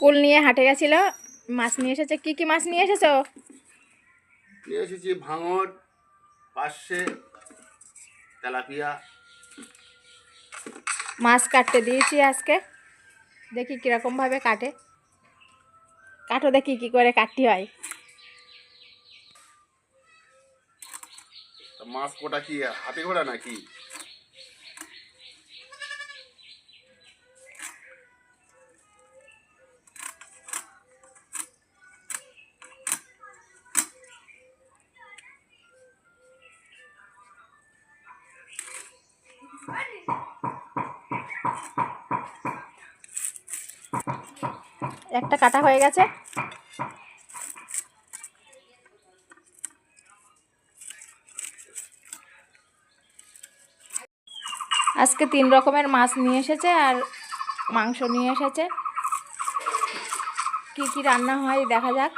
কুল নিয়ে হাটে গেছিল। মাছ নিয়ে এসেছে। কি কি মাছ নিয়ে এসেছ? নিয়ে এসেছি ভাঙর পার্শে তেলাপিয়া। মাছ কাটতে দিয়েছি আজকে। দেখি কীরকমভাবে কাটে। কাটো দেখি কি করে কাটতে হয়। মাছ কোটা কি হাতে ঘোড়া নাকি? একটা কাটা হয়ে গেছে। আজকে তিন রকমের মাছ নিয়ে এসেছে আর মাংস নিয়ে এসেছে। কি কি রান্না হয় দেখা যাক।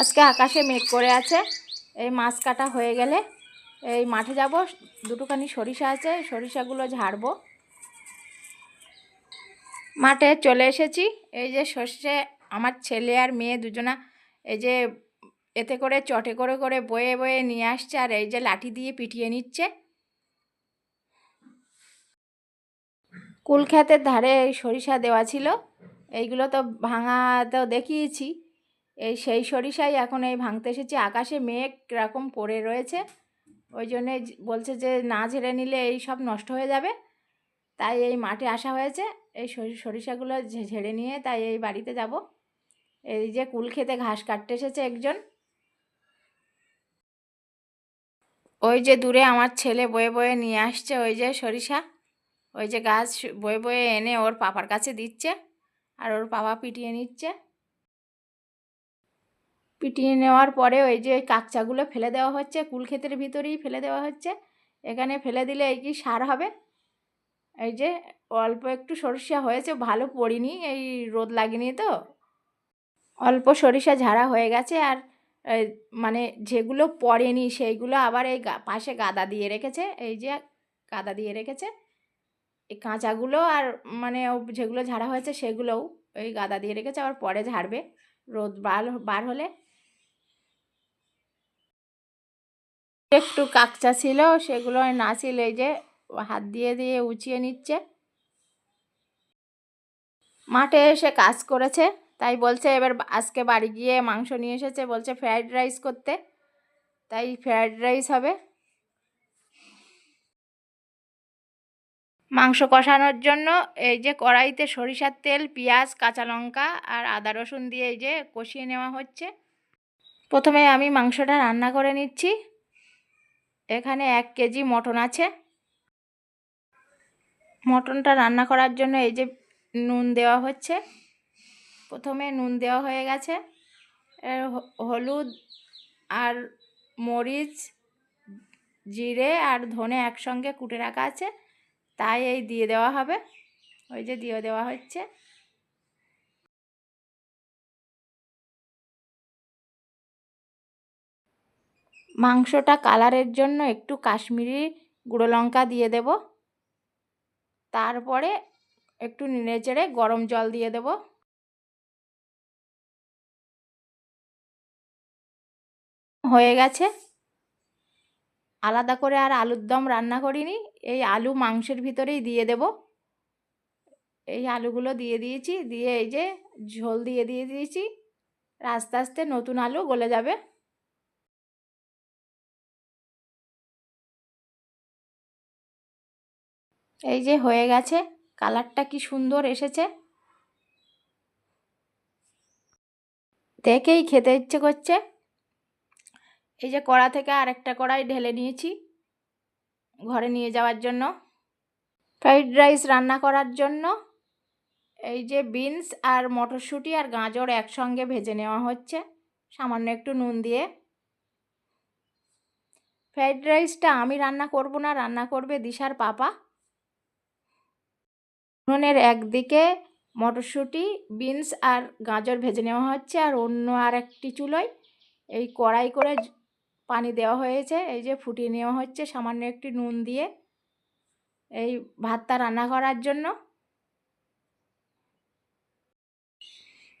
আজকে আকাশে মেঘ করে আছে। এই মাছ কাটা হয়ে গেলে এই মাঠে যাব। দুটোখানি সরিষা আছে, সরিষাগুলো ঝাড়বো। মাঠে চলে এসেছি। এই যে সর্ষে, আমার ছেলে আর মেয়ে দুজনা এই যে এতে করে, চটে করে করে বয়ে বয়ে নিয়ে আসছে আর এই যে লাঠি দিয়ে পিটিয়ে নিচ্ছে। কুল ক্ষেতের ধারে সরিষা দেওয়া ছিল। এইগুলো তো ভাঙা তো দেখিয়েছি। এই সেই সরিষাই এখন এই ভাঙতে এসেছে। আকাশে মেঘ এরকম পড়ে রয়েছে। ওই জন্যে বলছে যে না ঝেড়ে নিলে এই সব নষ্ট হয়ে যাবে। তাই এই মাঠে আসা হয়েছে। এই সরি- সরিষাগুলো ঝেড়ে নিয়ে তাই এই বাড়িতে যাব। এই যে কুল খেতে ঘাস কাটতে এসেছে একজন। ওই যে দূরে আমার ছেলে বয়ে বয়ে নিয়ে আসছে ওই যে সরিষা। ওই যে গাছ বয়ে বয়ে এনে ওর পাপার কাছে দিচ্ছে। আর ওর পাপা পিটিয়ে নিচ্ছে। পিটিয়ে নেওয়ার পরে ওই যে কাকচাগুলো ফেলে দেওয়া হচ্ছে, কুল ক্ষেতের ভিতরেই ফেলে দেওয়া হচ্ছে। এখানে ফেলে দিলে এই কি সার হবে? এই যে অল্প একটু সরিষা হয়েছে, ভালো পড়িনি এই রোদ লাগেনি তো। অল্প সরিষা ঝাড়া হয়ে গেছে আর মানে যেগুলো পড়েনি সেইগুলো আবার এই পাশে গাদা দিয়ে রেখেছে, এই যে গাদা দিয়ে রেখেছে। এই কাঁচাগুলো আর মানে যেগুলো ঝাড়া হয়েছে সেগুলোও ওই গাদা দিয়ে রেখেছে, আবার পরে ঝাড়বে। রোদ বার বার হলে একটু কাকচা ছিল, সেগুলো না ছিল, এই যে হাত দিয়ে দিয়ে উঁচিয়ে নিচ্ছে। মাঠে এসে কাজ করেছে, তাই বলছে এবার আজকে বাড়ি গিয়ে মাংস নিয়ে এসেছে, বলছে ফ্রায়েড রাইস করতে। তাই ফ্রায়েড রাইস হবে। মাংস কষানোর জন্য এই যে কড়াইতে সরিষার তেল, পেঁয়াজ, কাঁচা লঙ্কা আর আদা রসুন দিয়ে এই যে কষিয়ে নেওয়া হচ্ছে। প্রথমে আমি মাংসটা রান্না করে নিচ্ছি। এখানে এক কেজি মটন আছে। মটনটা রান্না করার জন্য এই যে নুন দেওয়া হচ্ছে। প্রথমে নুন দেওয়া হয়ে গেছে। হলুদ আর মরিচ, জিরে আর ধনে একসঙ্গে কুটে রাখা আছে। তাই এই দিয়ে দেওয়া হবে। ওই যে দিয়ে দেওয়া হচ্ছে। মাংসটা কালারের জন্য একটু কাশ্মীরি গুঁড়ো লঙ্কা দিয়ে দেব। তারপরে একটু নেড়ে চেড়ে গরম জল দিয়ে দেব। হয়ে গেছে। আলাদা করে আর আলুর দম রান্না করিনি, এই আলু মাংসের ভিতরেই দিয়ে দেব। এই আলুগুলো দিয়ে দিয়েছি, দিয়ে এই যে ঝোল দিয়ে দিয়ে দিয়েছি। আস্তে আস্তে নতুন আলু গলে যাবে। এই যে হয়ে গেছে, কালারটা কি সুন্দর এসেছে? দেখেই খেতে ইচ্ছে করছে। এই যে কড়া থেকে আরেকটা কড়াই ঢেলে নিয়েছি ঘরে নিয়ে যাওয়ার জন্য। ফ্রাইড রাইস রান্না করার জন্য। এই যে বিনস আর মটরশুঁটি আর গাজর একসঙ্গে ভেজে নেওয়া হচ্ছে। সামান্য একটু নুন দিয়ে। ফ্রাইড রাইসটা আমি রান্না করব না, রান্না করবে দিশার পাপা। উনুনের একদিকে মটরশুঁটি, বিনস আর গাজর ভেজে নেওয়া হচ্ছে আর অন্য আর একটি চুলোয় এই কড়াই করে পানি দেওয়া হয়েছে। এই যে ফুটিয়ে নেওয়া হচ্ছে সামান্য একটি নুন দিয়ে এই ভাতটা রান্না করার জন্য।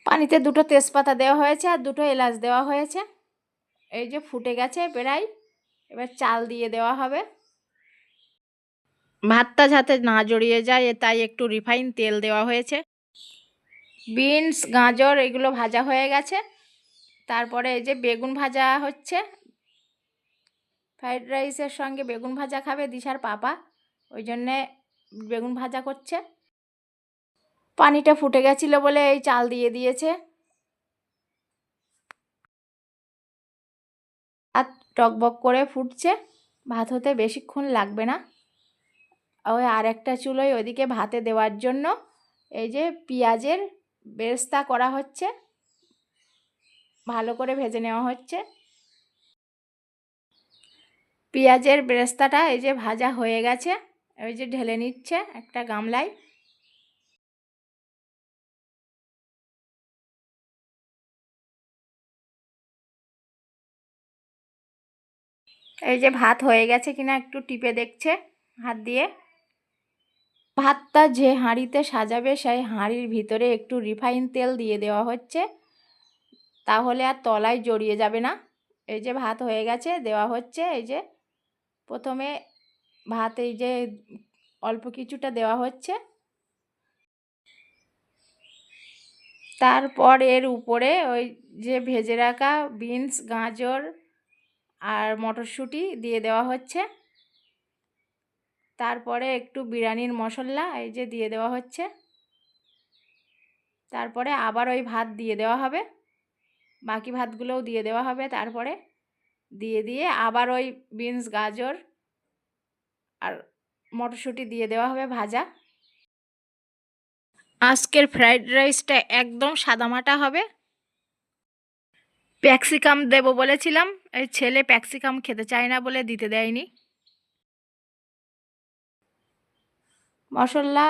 পানিতে দুটো তেজপাতা দেওয়া হয়েছে আর দুটো এলাচ দেওয়া হয়েছে। এই যে ফুটে গেছে প্রায়। এবার চাল দিয়ে দেওয়া হবে। ভাতটা যাতে না জড়িয়ে যায়, তাই একটু রিফাইন তেল দেওয়া হয়েছে। বিনস গাজর, এগুলো ভাজা হয়ে গেছে। তারপরে এই যে বেগুন ভাজা হচ্ছে। ফ্রাইড রাইসের সঙ্গে বেগুন ভাজা খাবে দিশার পাপা। ওই জন্যে বেগুন ভাজা করছে। পানিটা ফুটে গেছিল বলে এই চাল দিয়ে দিয়েছে। আর টকবক করে ফুটছে। ভাত হতে বেশিক্ষণ লাগবে না। ওই আর একটা চুলোয় ওইদিকে ভাতে দেওয়ার জন্য এই যে পেঁয়াজের বেরেস্তা করা হচ্ছে। ভালো করে ভেজে নেওয়া হচ্ছে। পেঁয়াজের বেরেস্তাটা এই যে ভাজা হয়ে গেছে। ওই যে ঢেলে নিচ্ছে একটা গামলায়। এই যে ভাত হয়ে গেছে কিনা একটু টিপে দেখছে হাত দিয়ে। ভাতটা যে হাঁড়িতে সাজাবে, সেই হাঁড়ির ভিতরে একটু রিফাইন তেল দিয়ে দেওয়া হচ্ছে। তাহলে আর তলায় জড়িয়ে যাবে না। এই যে ভাত হয়ে গেছে, দেওয়া হচ্ছে। এই যে প্রথমে ভাত এই যে অল্প কিছুটা দেওয়া হচ্ছে। তারপর এর উপরে ওই যে ভেজে রাখা বিনস, গাজর আর মটরশুঁটি দিয়ে দেওয়া হচ্ছে। তারপরে একটু বিরিয়ানির মশলা, এই যে দিয়ে দেওয়া হচ্ছে। তারপরে আবার ওই ভাত দিয়ে দেওয়া হবে। বাকি ভাতগুলোও দিয়ে দেওয়া হবে তারপরে। দিয়ে দিয়ে আবার ওই বিনস, গাজর আর মটরশুঁটি দিয়ে দেওয়া হবে ভাজা। আজকের ফ্রাইড রাইসটা একদম সাদামাটা হবে। প্যাক্সিকাম দেবো বলেছিলাম। এই ছেলে প্যাক্সিকাম খেতে চায় না বলে দিতে দেয়নি। মশলা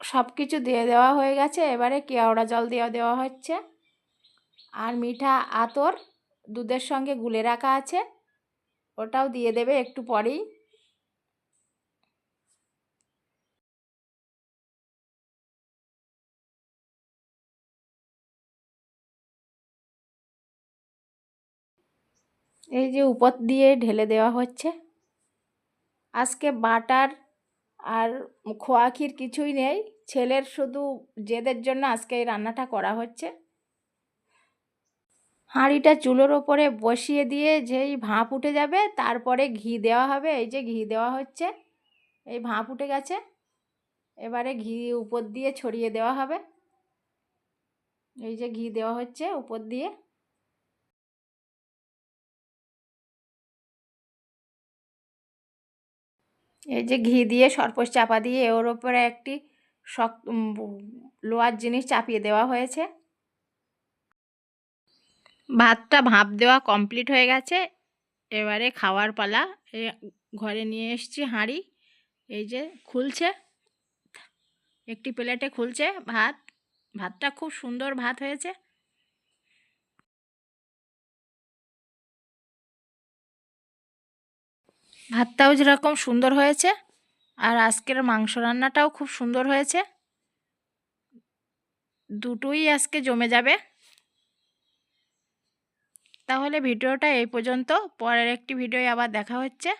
সব কিছু দিয়ে দেওয়া হয়ে গেছে। এবারে কেওড়া জল দেওয়া দেওয়া হচ্ছে। আর মিঠা আতর দুধের সঙ্গে গুলে রাখা আছে। ওটাও দিয়ে দেবে একটু পরেই। এই যে উপর দিয়ে ঢেলে দেওয়া হচ্ছে। আজকে বাটার আর খোয়া ক্ষীর কিছুই নেই। ছেলের শুধু জেদের জন্য আজকে এই রান্নাটা করা হচ্ছে। হাঁড়িটা চুলোর ওপরে বসিয়ে দিয়ে যেই ভাঁপ উঠে যাবে, তারপরে ঘি দেওয়া হবে। এই যে ঘি দেওয়া হচ্ছে, এই ভাঁপ উঠে গেছে। এবারে ঘি উপর দিয়ে ছড়িয়ে দেওয়া হবে। এই যে ঘি দেওয়া হচ্ছে উপর দিয়ে। এই যে ঘি দিয়ে সরপোষ চাপা দিয়ে ওর ওপরে একটি শক্ত লোহার জিনিস চাপিয়ে দেওয়া হয়েছে। ভাতটা ভাপ দেওয়া কমপ্লিট হয়ে গেছে। এবারে খাওয়ার পালা। ঘরে নিয়ে এসেছি হাঁড়ি। এই যে খুলছে। একটি প্লেটে খুলছে ভাত। ভাতটা খুব সুন্দর ভাত হয়েছে। ভাতটাও যেরকম সুন্দর হয়েছে, আর আজকের মাংস রান্নাটাও খুব সুন্দর হয়েছে। দুটোই আজকে জমে যাবে। তাহলে ভিডিওটা এই পর্যন্ত, পরের একটি ভিডিও আবার দেখা হচ্ছে।